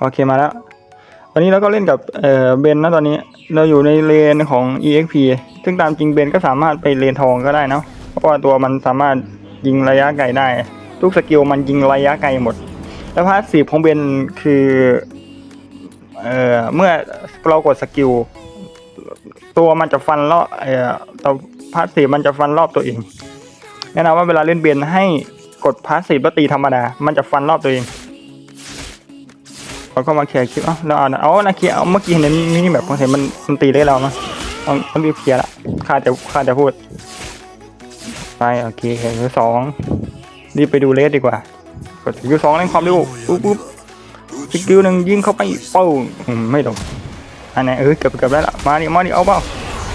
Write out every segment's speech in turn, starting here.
โอเคมาแล้วตอนนี้เราก็เล่นกับเออเบนนะตอนนี้เราอยู่ในเลนของ EXP ซึ่งตามจริงเบนก็สามารถไปเลนทองก็ได้นะเพราะว่าตัวมันสามารถยิงระยะไกลได้ ทุกสกิลมันยิงระยะไกลหมด แล้วพาสซีฟของเบนคือเอ่อเมื่อเรากดสกิลตัวมันจะฟันรอบเอ่อตัวพาสซีฟมันจะฟันรอบตัวเองแนะนำว่าเวลาเล่นเบนให้ กดพาสซีฟแล้วตีธรรมดา มันจะฟันรอบตัวเองเราก็มาเคลียร์คลิปเอ้าเราเอานะเอานะเคลียร์เอาเมื่อกี้เห็นมินิแบบผมเห็นมันมันตีได้เราเนาะต้องต้องรีบเคลียร์ละข้าจะข้าจะพูดไปโอเคเห็นสองรีบไปดูเลสดีกว่า กดสกิลสองเล่นความเร็วปุ๊บปุ๊บสกิลหนึ่งยิงเข้าไปเป้าไม่โดนอันไหนเออเกือบเกือบได้ละมาดิมาดิเอาเปล่า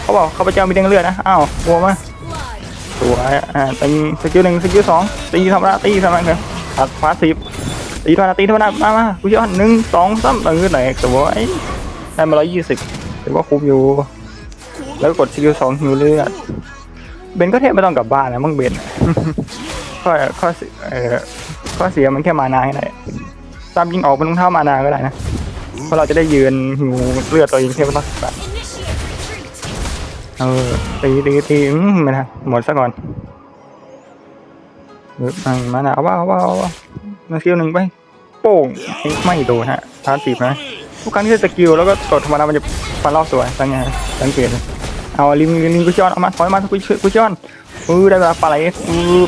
เอาเปล่าข้าพเจ้ามีเด้งเลือดนะอ้าวกลัวมั้ย สวยอ่าตีสกิลหนึ่งสกิลสองตีธรรมดาตีธรรมดาครับตัดฟ้าสิบตีธรรมดาตีธรรมดามามากูยอดหนึ่งสองสามเออไหนสวยได้มาร้อยยี่สิบถือว่าคุ้มอยู่ แล้วกดสกิลสองหิวเลือดเบนก็แทบไม่ต้องกลับบ้านแล้วมึงเบนข้อข้อเสียเออข้อเสียมันแค่มานาให้ได้ตามยิงออกเป็นรองเท้ามานาก็ได้นะเพราะเราจะได้ยืนหิวเลือดตัวเองแค่ไม่ต้องแบบ เออตีตีตีอืมไม่ทันหมดซะก่อนเออมามาหนาว้าวว้าวว้ามาสกิลหนึ่งไป โป้งไม่โดนฮะทานสีบนะทุกครั้งที่สกิลแล้วก็กดธรรมดามันจะฟันรอบสวยสังไงสังเกตเอาลิงลิงกุชอนเอามาถอยมากุชกุชอนเออได้เวลาปลาไหลอือ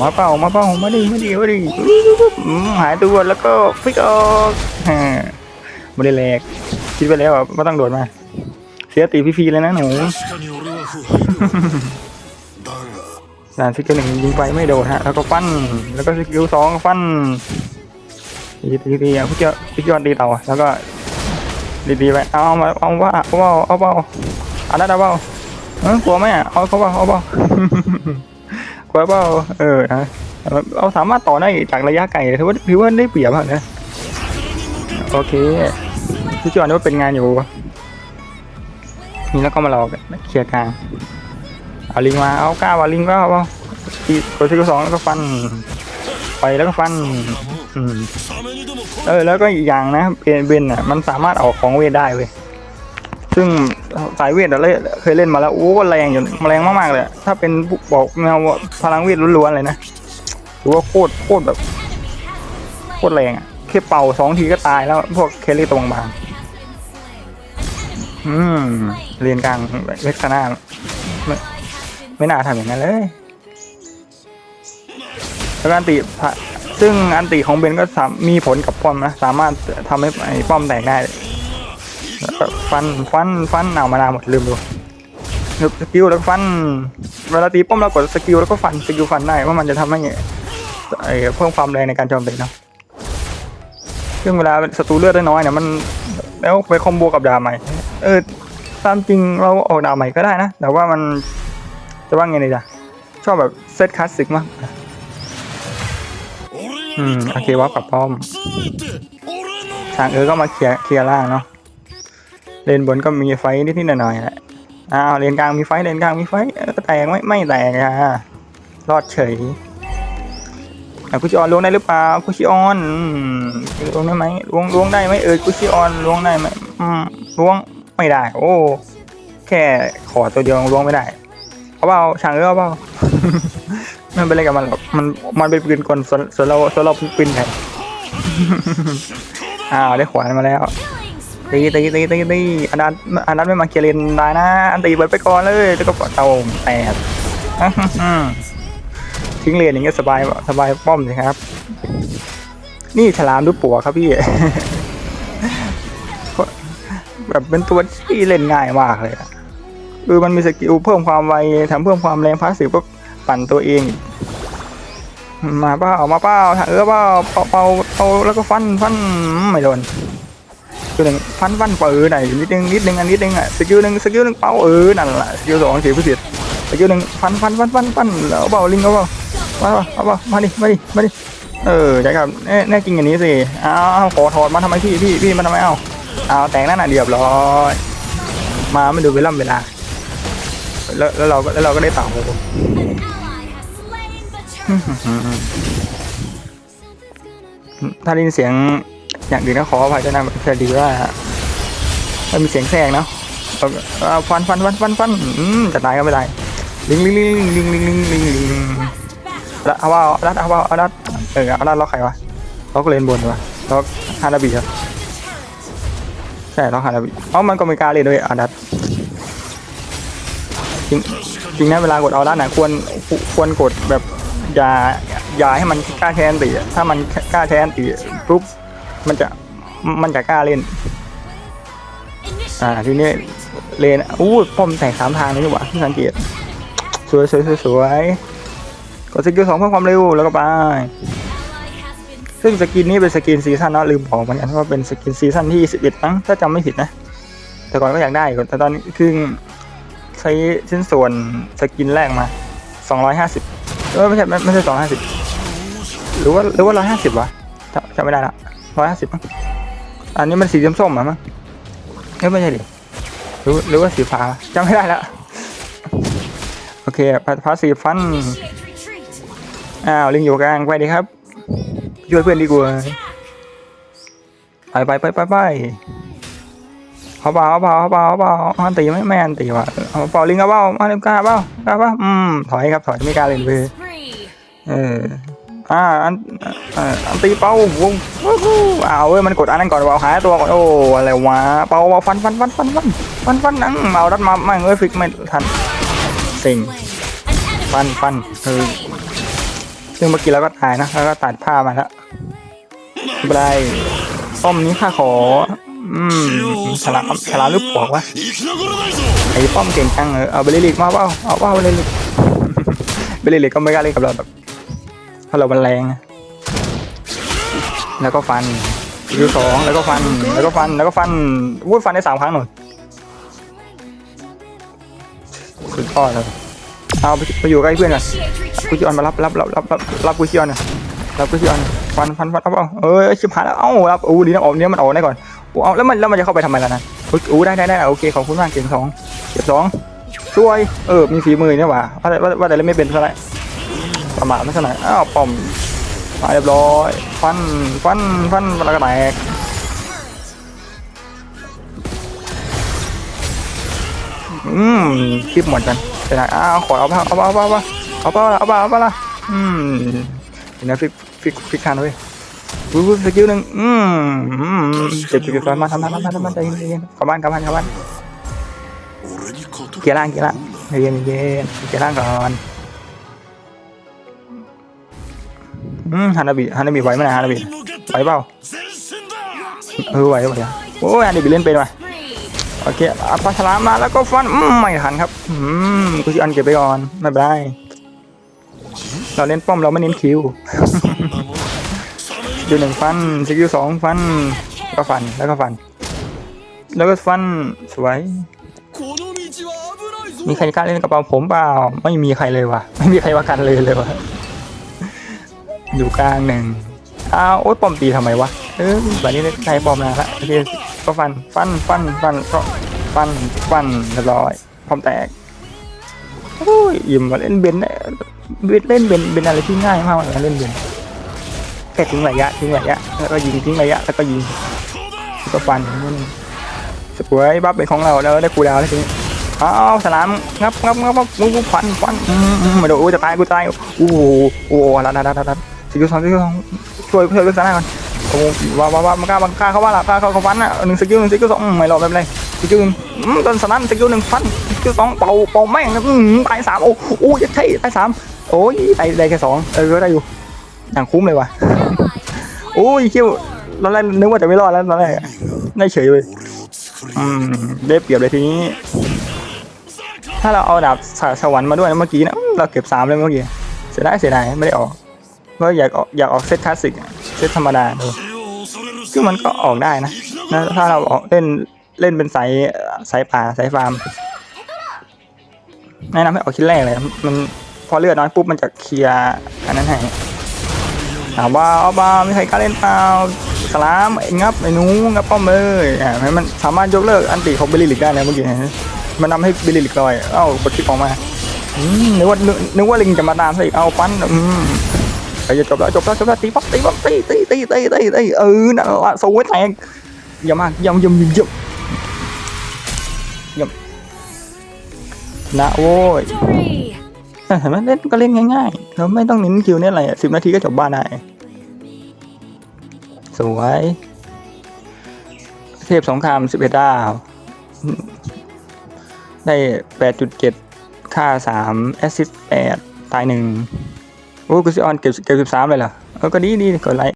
มาเป้ามาเป้ามาดิมาดิมาดิหายตัวแล้วก็ฟิกออกฮะไม่ได้แหลกคิดไปแล้วว่าต้องโดดมา เสียตีพี่พีแลยนะหนูดานสกิลหนึ่งยิงไปไม่โดดฮะ แล้วก็ฟัน แล้วก็สกิลสองฟันดีดีดีอะพี่เจ้าพี่ยอดดีเต่าแล้วก็ดีดีไปเอามาเอาว่าเอาว่าเอาว่าอันนั้นเอาว่าเออกลัวไหมอะเอาเขาว่าเอาว่ากลัวเปล่าเออนะเราสามารถต่อได้จากระยะไกลถือว่าถือว่าได้เปรียบอะนะโอเคพี่จอนว่าเป็นงานอยู่ นี่แล้วก็มารอเคลียร์กลางเอาลิงมาเอากล้าว่าลิงก็เอาตีตัวที่สองแล้วก็ฟัน ไปแล้วก็ฟันเออแล้วก็อีกอย่างนะเบนเบนอะมันสามารถออกของเวทได้เว้ยซึ่งสายเวทเราเคยเล่นมาแล้วโอ้แรงอยู่แรงมากๆเลยถ้าเป็นบอกแนวพลังเวทล้วนๆเลยนะหรือว่าโคตรโคตรแบบโคตรแรงแค่เป่าสองทีก็ตายแล้วพวกเคลรี่ตรงบาง อืมเรียนกลางเวทคานาไม่ไม่น่าทำอย่างนั้นเลยแล้วอันติซึ่งอันติของเบนก็สามมีผลกับป้อมนะ สามารถทำให้ไอ้ป้อมแตกได้แล้วก็ฟันฟันฟันเอามานาหมดลืมดูสกิลแล้วก็ฟันเวลาตีป้อมเรากดสกิลแล้วก็ฟันสกิลฟันได้ว่ามันจะทำให้ไอ้เพิ่มความแรงในการโจมตีเนาะซึ่งเวลาศัตรูเลือดได้น้อยเนี่ยมันแล้วไปคอมโบกับดาใหม่ เออตามจริงเราออกดาวใหม่ก็ได้นะ แต่ว่ามันจะว่าไงเลยจ้ะชอบแบบเซตคลาสสิกมากอืมโอเควับกับพ้อมทางเออก็มาเคลียร์เคลียร์ล่างเนาะเลนบนก็มีไฟนิดนิดหน่อยแหละอ้าวเลนกลางมีไฟเลนกลางมีไฟแตกไม่ไม่แตกอะรอดเฉยกุชิออนล้วงได้หรือเปล่ากุชิออนล้วงได้ไหมล้วงล้วงได้ไหมเออกุชิออนล้วงได้ไหมล้วง ไม่ได้ โอ้ แค่ขอตัวเดียวล้วงไม่ได้เอาเปล่าช่างเออเอาเปล่าไม่เป็นไรกับมันหรอกมันมันเป็นปืนกลส่วนส่วนเราส่วนเราปืนแทนอ้าวได้ขวานมาแล้วตีตีตีตีตีอันนั้นอันนั้นไม่มาเคลียร์ได้นะอันตีเบิดไปก่อนเลยแล้วก็เตาแตกทิ้งเลนอย่างเงี้ยสบายสบายป้อมสิครับ นี่ฉลามดูปัวครับพี่ แบบเป็นตัวที่เล่นง่ายมากเลยอะคือมันมีสกิลเพิ่มความไวแถมเพิ่มความแรงพาสซีฟปุ๊บปั่นตัวเอง มาเป้ามาเป้าเออเป้าเป่าเป่าเป่าแล้วก็ฟันฟันไม่โดนสกิลหนึ่งฟันฟันเปิดหน่อยนิดนึงนิดนึงอันนิดนึงอะสกิลหนึ่งสกิลหนึ่งเป้าเออนั่นแหละสกิลสองเสียพิเศษสกิลหนึ่งฟันฟันฟันฟันฟันแล้วเปล่าลิงเอาเปล่ามาเปล่าเอาเป่ามาดิมาดิมาดิเออใช่ครับแน่แน่จริงอย่างนี้สิอ้าวขอถอดมาทำไมพี่พี่พี่มาทำไมเอ้า เอาแต่งนั่นน่ะเรียบร้อยมาไม่ดูเวลาเวลาแล้วแล้วเราก็แล้วเราก็ได้เต่า An ally has slain the turtle. ถ้าได้ยินเสียงอย่างอื่นก็ขออภัยด้วยนะเพื่อดีว่ามันมีเสียงแทรกเนาะฟันฟันฟันฟันฟันอืมจะตายก็ไม่ได้ลิงลิงลิงลิงลิงลิงลิงลิงลิง Request backup. แล้วเอาว่าเอาดัดเอาว่าเอาดัดเออเอาดัดล็อกใครวะล็อกเลนบนวะล็อกฮานาบิครับ ใช่ล็อกฮานาบิเอ้ามันก็มีการเล่นด้วยอาดัดจริงจริงนะเวลากดเอาดัดนะควรควรกดแบบอย่าอย่าให้มันกล้าแทนตีถ้ามันกล้าแทนตีปุ๊บมันจะมันจะกล้าเล่น อ่าทีนี้เลนอู้ป้อมแตกสามทางนี่หว่าที่สังเกตสวยสวยสวยสวยกดสกิลสองเพิ่มความเร็วแล้วก็ไป ซึ่งสกินนี้เป็นสกินซีซั่นเนาะลืมบอกเหมือนกันว่าเป็นสกินซีซั่นที่11มั้งถ้าจำไม่ผิดนะ แต่ก่อนก็อยากได้แต่ตอนนี้คือใช้ชิ้นส่วนสกินแรกมา 250เออไม่ใช่ไม่ไม่ใช่250 หรือว่าหรือว่า 150วะจำจำไม่ได้ละ150มั้งอันนี้มันสีส้มๆอะมั้งเอ้ไม่ใช่ดิหรือหรือว่าสีฟ้าจำไม่ได้ละโอเคพาสีฟันอ้าวลิงอยู่กลางไปดีครับ ช่วยเพื่อนดีกว่าไปไปไปไปไปเอาเปล่าเอาเปล่าเอาเปล่าเอาเปล่าอันตีไม่ไม่อันตีว่ะเอาเปล่าลิงเอาเปล่าเอาลิงกล้าเปล่ากล้าเปล่าอืมถอยครับถอยไม่กล้าเล่นเลยเอออ่าอันอันตีเป้าวงวู้ฮู้อ้าวเว้ยมันกดอันนั้นก่อนเปล่าหายตัวก่อนโอ้อะไรวะเป้าเปล่าฟันฟันฟันฟันฟันฟันฟันนังเอาดัดมาไม่เอ้ยฟิกไม่ทันสิงฟันฟันเออ ซึ่งเมื่อกี้เราก็ตายนะแล้วก็ตัดผ้ามาแล้วบรายป้อมนี้ข้าขอ อืมฉลามฉลามหรือปวกวะไอ้ป้อมเก่งจังเออเอาเบลลีกมาเปล่าเอาเปล่าเบลลีกเบลลีกก็ไม่กล้าเล่นกับเราแบบเพราะเราบันแรงแล้วก็ฟันยูสองแล้วก็ฟันแล้วก็ฟันแล้วก็ฟันวุ้ยฟันได้สามครั้งหน่อยสุดยอดเลย เอาไปไปอยู่ใกล้เพื่อนก่อนกุชิออนมารับรับรับรับรับรับกุชิออนน่อยรับกุชิออนฟันฟันฟันเอาเอาเอ้ยชิบหายแล้วเอ้ารับอู้ดีนะออกเนี้ยมันออกได้ก่อนอู้เอาแล้วมันแล้วมันจะเข้าไปทำไมล่ะนะเฮ้ยอู้ได้ได้ได้โอเคขอบคุณมากเก่งสองเก็บสองช่วยเออมีฝีมือเนี่ยว่ะว่าแต่ว่าแต่เล่นไม่เป็นเท่าไหร่ประมาทไม่เท่าไหร่อ้าวป้อมมาเรียบร้อยฟันฟันฟันแล้วก็แตก อืมคลิปหมดกันเป็นไรอ้าวขอเอาเปล่าเอาเปล่าเอาเปล่าเอาเปล่าเอาเปล่าเอาเปล่าอืมเห็นไหมฟิกฟิกฟิกคันเว้ยวูบสกิลหนึ่งอืมอืมเจ็บจุดไฟมาทำทำทำทำทำใจเย็นใจๆกลับบ้านกลับบ้านกลับบ้านเกียร์ล่างเกียร์ล่างเย็นเย็นเกียร์ล่างก่อนอืมฮานาบิฮานาบิไหวไหมนะฮานาบิไหวเปล่าเออไหวไหวโอ้ยฮานาบิเล่นเป็นว่ะ โอเคอัปฉลามาแล้วก็ฟันไม่ทันครับอืมกูจะอันเก็บไปก่อนไม่เป็นไรเราเล่นป้อมเราไม่เน้นคิวอยู่หนึ่งฟันสกิลสองฟันแล้วก็ฟันแล้วก็ฟัน แล้วก็ฟันสวยมีใครกล้าเล่นกระเป๋าผมเปล่า ไม่มีใครเลยวะไม่มีใครว่ากันเลยเลยวะอยู่กลางหนึ่งอ้าวโอ๊ตปอมตีทำไมวะ เออแบบนี้ใครปอมนะฮะโอเค ก็ฟันฟันฟันฟันก็ฟันฟันเรียบร้อยป้อมแตกโอ้ยอิ่มมาเล่นเบนเนี่ยเล่นเบนเป็นอะไรที่ง่ายมากเลยเล่นเบนแค่ทิ้งระยะทิ้งระยะแล้วก็ยิงทิ้งระยะแล้วก็ยิงก็ฟันนี่สวยบัฟเป็นของเราแล้วได้กูดาวแล้วทีนี้อ้าวสลามงับงับงับงับงูฟันฟันมาดูจะตายกูตายโอ้โหโอ้โหรัดรัดรัดรัดสกิลสองสกิลสองช่วยช่วยเลือกสนามก่อน โอ้ว่าวว้ามันกล้ามันกล้าเขาว่าละกล้าเขาเขาฟันอะหนึ่งสกิลหนึ่งสกิลสองไม่หลบไม่นไรสกิลหนึ่งนสนั่นสกิลหนึ่งฟันสกิลสองเป่าเป่าแม่งตายสามโอ้โอ้ยใช่ตายสามโอ้ยตายได้แค่สองเออได้อยู่อย่างคุ้มเลยว่ะโอ้ยคิวตอนแรกนึกว่าจะไม่รอดแล้วตอนแรกได้เฉยเลยอืมได้เปรียบเลยทีนี้ ถ้าเราเอาดาบสวรรค์มาด้วยเมื่อกี้นะเราเก็บสามเลยเมื่อกี้เสียดายเสียดายไม่ได้ออกก็อยากออกอยากออกเซตคลาสสิก ซตธรรมดาดูซึ่งมันก็ออกได้นะนะ ถ้าเราเล่นเล่นเป็นสายสายป่าสายฟาร์มแนะนำให้ออกชิ้นแรกเลย มันพอเลือดน้อยปุ๊บมันจะเคลียร์อันนั้นให้ถามว่าเอาบ้ามีใครกล้าเล่นเปล่าสลามไอ้งับไอ้นู้งับป้อมเลยอ่ามันสามารถยกเลิกอันตีของเบลลิลิกได้นะเมื่อกี้มันทาให้เบลลิลิกลอยเอ้ากดคลิปออกมานึกว่านึกว่าลิงจะมาตามซะอีกเอาปั้นอืม เอ้ยจะจบแล้วจบแล้วจบแล้วตีปั๊บตีปั๊บตีตีตีตีตีตีเออนั่นละสวยแตกเยี่ยมมากเยี่ยมเยี่ยมเยี่ยมเยี่ยมเยี่ยมนะโว้ยเห็นไหมเล่นก็เล่นง่ายๆเราไม่ต้องเน้นคิวเน้นอะไรสิบนาทีก็จบบ้านได้สวยเทพสงครามสิบเอ็ดดาวได้แปดจุดเจ็ดค่าสามแอสซิสแปดตายหนึ่ง โอ้กูสิออนเก็บเก็บสิบสามเลยเหรอเออก็ดีดีกดไลค์